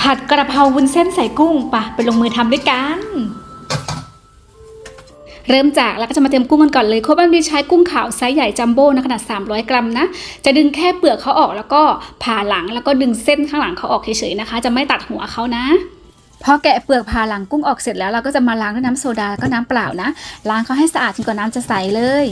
ผัดกระเพราวุ้นเส้นใส่กุ้งปะไปลงมือทำด้วยกัน เริ่มจากเราก็จะมาเตรียมกุ้งกันก่อนเลยโคบันบีใช้กุ้งขาวไซส์ใหญ่จัมโบ้นะขนาด 300 กรัมนะ จะดึงแค่เปลือกเขาออกแล้วก็ผ่าหลังแล้วก็ดึงเส้นข้างหลังเขาออกเฉยๆนะคะ จะไม่ตัดหัวเขานะพอแกะเปลือกผ่าหลังกุ้งออกเสร็จแล้วเราก็จะมาล้างด้วยน้ำโซดาแล้วก็น้ำเปล่านะ ล้างเขาให้สะอาดจนกว่าน้ำจะใสเลย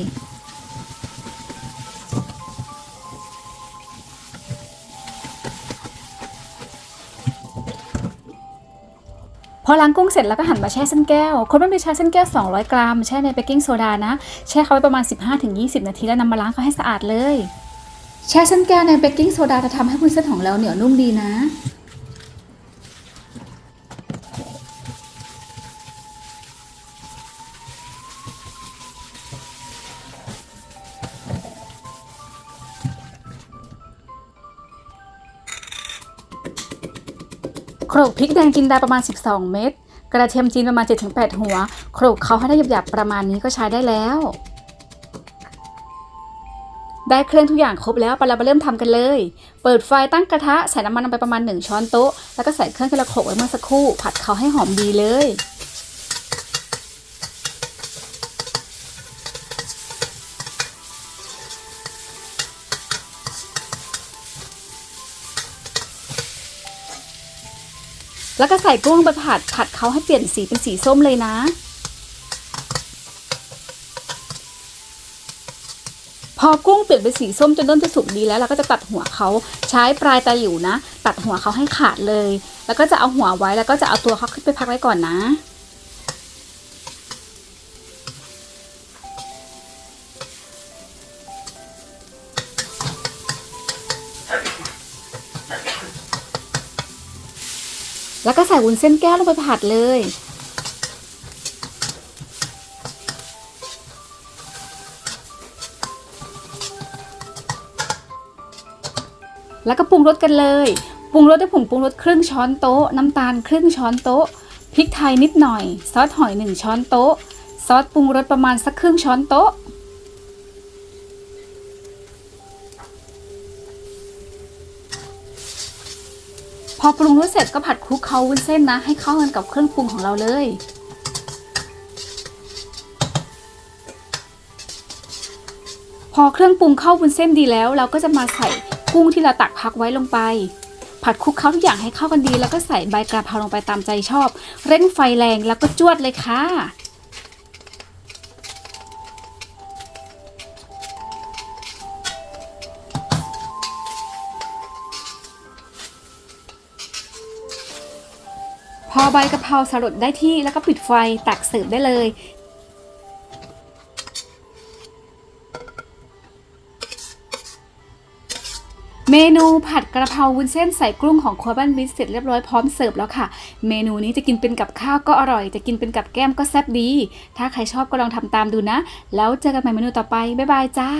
พอล้างกุ้งเสร็จแล้วก็หั่นมาแช่เส้นแก้ว คนไม่ไปแช่เส้นแก้ว 200 กรัม แช่ในเบกกิ้งโซดานะ แช่เขาไว้ประมาณ 15-20 นาทีแล้วนำมาล้างเขาให้สะอาดเลย แช่เส้นแก้วในเบกกิ้งโซดาจะทำให้วุ้นเส้นของเราเหนียวนุ่มดีนะ โขลกพริกแดงจินดาประมาณ 12 เม็ด กระเทียมจีนประมาณ 7-8 หัว โขลกเขาให้ได้หยาบๆประมาณนี้ก็ใช้ได้แล้ว ได้เครื่องทุกอย่างครบแล้วไปเราไปเริ่มทำกันเลย เปิดไฟตั้งกระทะใส่น้ำมันลงไปประมาณ 1 ช้อนโต๊ะ แล้วก็ใส่เครื่องที่เราโขลกไว้เมื่อสักครู่ ผัดเขาให้หอมดีเลย แล้วก็ใส่กุ้งลงไปผัดผัดเขาให้เปลี่ยนสีเป็นสีส้มเลยนะ พอกุ้งเปลี่ยนเป็นสีส้มจนเริ่มจะสุกดีแล้วเราก็จะตัดหัวเขาใช้ปลายตะหลิวนะ ตัดหัวเขาให้ขาดเลย แล้วก็จะเอาหัวไว้แล้วก็จะเอาตัวเขาขึ้นไปพักไว้ก่อนนะ แล้วก็ใส่วุ้นเส้นแก้วลงไปผัดเลย แล้วก็ปรุงรสกันเลย ปรุงรสด้วยผงปรุงรสครึ่งช้อนโต๊ะ น้ำตาลครึ่งช้อนโต๊ะ พริกไทยนิดหน่อย ซอสหอยหนึ่งช้อนโต๊ะ ซอสปรุงรสประมาณสักครึ่งช้อนโต๊ะ พอปรุงรสเสร็จก็ผัดคลุกเคล้าวุ้นเส้นนะ ให้เข้ากันกับเครื่องปรุงของเราเลย พอเครื่องปรุงเข้าวุ้นเส้นดีแล้ว เราก็จะมาใส่กุ้งที่เราตักพักไว้ลงไป ผัดคลุกเคล้าทุกอย่างให้เข้ากันดี แล้วก็ใส่ใบกระเพราลงไปตามใจชอบ เร่งไฟแรงแล้วก็จวดเลยค่ะ อใบกะเพราสลดได้ที่แล้วก็ปิดไฟตักเสิร์ฟได้เลย เมนูผัดกระเพราวุ้นเส้นใส่กุ้งของครัวบ้านบิสเสร็จเรียบร้อยพร้อมเสิร์ฟแล้วค่ะ เมนูนี้จะกินเป็นกับข้าวก็อร่อย จะกินเป็นกับแก้มก็แซ่บดี ถ้าใครชอบก็ลองทำตามดูนะ แล้วเจอกันใหม่เมนูต่อไป บ๊ายบายจ้า